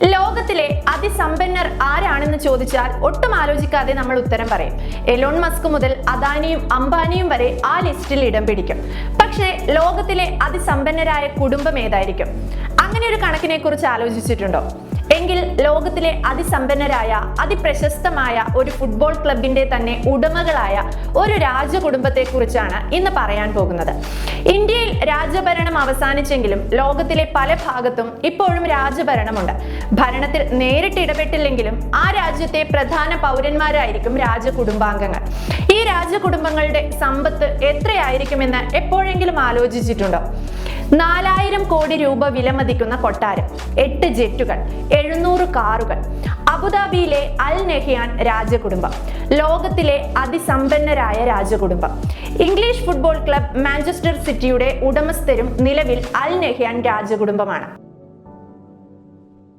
ലോകത്തിലെ അതിസമ്പന്നർ ആരാണെന്ന് ചോദിച്ചാൽ ഒട്ടും ആലോചിക്കാതെ നമ്മൾ ഉത്തരം പറയും. എലോൺ മസ്ക് മുതൽ അദാനിയും അംബാനിയും വരെ ആ ലിസ്റ്റിൽ ഇടം പിടിക്കും. പക്ഷേ ലോകത്തിലെ അതിസമ്പന്നരായ കുടുംബം ഏതായിരിക്കും? അങ്ങനെ ഒരു കണക്കിനെ കുറിച്ച് ആലോചിച്ചിട്ടുണ്ടോ? എങ്കിൽ ലോകത്തിലെ അതിസമ്പന്നരായ അതിപ്രശസ്തമായ ഒരു ഫുട്ബോൾ ക്ലബിന്റെ തന്നെ ഉടമകളായ ഒരു രാജകുടുംബത്തെ കുറിച്ചാണ് ഇന്ന് പറയാൻ പോകുന്നത്. ഇന്ത്യയിൽ രാജഭരണം അവസാനിച്ചെങ്കിലും ലോകത്തിലെ പല ഭാഗത്തും ഇപ്പോഴും രാജഭരണമുണ്ട് ഭരണത്തിൽ നേരിട്ട് ഇടപെട്ടില്ലെങ്കിലും ആ രാജ്യത്തെ പ്രധാന പൗരന്മാരായിരിക്കും രാജകുടുംബാംഗങ്ങൾ. ഈ രാജകുടുംബങ്ങളുടെ സമ്പത്ത് എത്രയായിരിക്കുമെന്ന് എപ്പോഴെങ്കിലും ആലോചിച്ചിട്ടുണ്ടോ? നാലായിരം കോടി രൂപ വിലമതിക്കുന്ന കൊട്ടാരം. എട്ട് ജെറ്റുകൾ എഴുന്നൂറ് കാറുകൾ. അബുദാബിയിലെ അൽ നെഹിയാൻ രാജകുടുംബം. ലോകത്തിലെ അതിസമ്പന്നരായ രാജകുടുംബം. ഇംഗ്ലീഷ് ഫുട്ബോൾ ക്ലബ് മാഞ്ചസ്റ്റർ സിറ്റിയുടെ ഉടമസ്ഥരും നിലവിൽ അൽ നെഹിയാൻ രാജകുടുംബമാണ്.